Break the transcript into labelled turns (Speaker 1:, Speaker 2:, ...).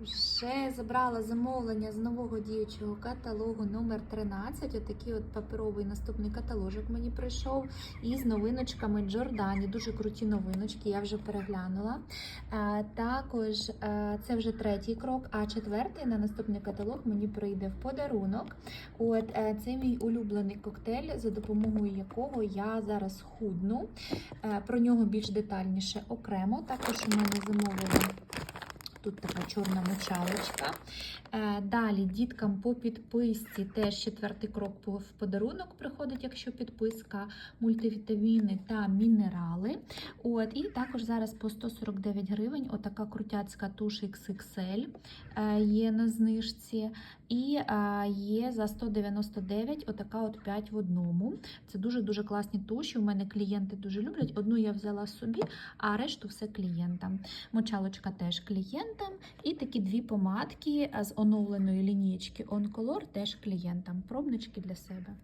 Speaker 1: Вже забрала замовлення з нового діючого каталогу номер 13 Отакий от паперовий наступний каталожок мені прийшов із новиночками Джордані. Дуже круті новиночки, я вже переглянула. Е, Також е, це вже третій крок, а четвертий на наступний каталог мені прийде в подарунок. От е, це мій улюблений коктейль, за допомогою якого я зараз худну. Про нього більш детальніше окремо. Також у мене замовили. Тут така чорна мочалочка. Е, Далі діткам по підписці теж четвертий крок в подарунок приходить, якщо підписка, мультивітаміни та мінерали. От, і також зараз по 149 гривень отака крутяцька туш XXL е, є на знижці. І е, є за 199 отака от 5 в одному. Це дуже-дуже класні туші. У мене клієнти дуже люблять. Одну я взяла собі, а решту все клієнтам. Мочалочка теж клієнтам. І такі дві помадки з оновленої лінієчки OnColor теж клієнтам. Пробнички для себе.